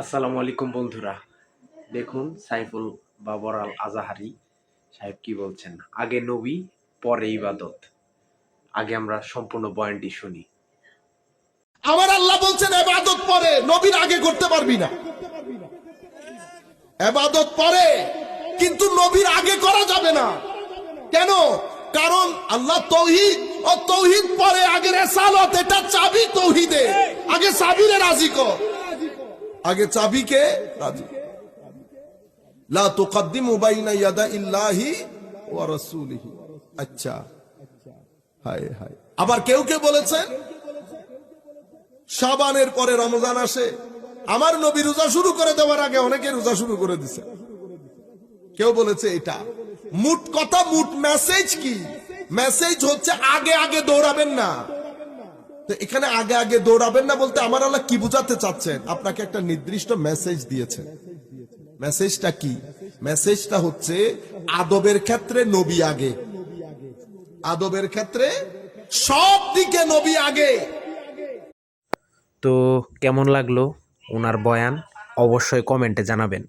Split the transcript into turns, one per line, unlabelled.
আসসালামু আলাইকুম বন্ধুরা। দেখুন, সাইফুল বাবর আল আজাহারি সাহেব কি বলছেন? আগে নবী, পরে ইবাদত। আগে আমরা সম্পূর্ণ বয়ানটি শুনি।
আমার আল্লাহ বলছেন এবাদত পরে নবীর আগে করতে পারবি না। এবাদত পরে, কিন্তু নবীর আগে করা যাবে না। কেন? কারণ আল্লাহ তৌহিদ, ও তৌহিদ পরে আগে রেসালত, এটা চাবি তৌহিদে। আগে চাবিরে রাজি কর। আগে চাবিকে রাজি। কর। লা তুকদ্দিমু বাইনা আচ্ছা। হায় হায়। আবার কেউ কেউ বলেছেন? সাবানের পরে রমজান আসে। আমার নবী রোজা শুরু করে দেওয়ার আগে অনেকে রোজা শুরু করে কেউ বলেছে এটা। মুট কথা, মুট মেসেজ কি? মেসেজ হচ্ছে আগে আগে দৌড়াবেন না। তো এখানে আগে আগে দৌড়াবেন না বলতে আমার আল্লাহ কি বুঝাতে চাচ্ছেন? আপনাকে একটা নির্দিষ্ট মেসেজ দিয়েছেন। মেসেজটা কি? মেসেজটা হচ্ছে, আদবের ক্ষেত্রে নবী আগে। আদবের ক্ষেত্রে সব দিকে নবী আগে।
তো কেমন লাগল ওনার বয়ান? অবশ্যই কমেন্টে জানাবেন।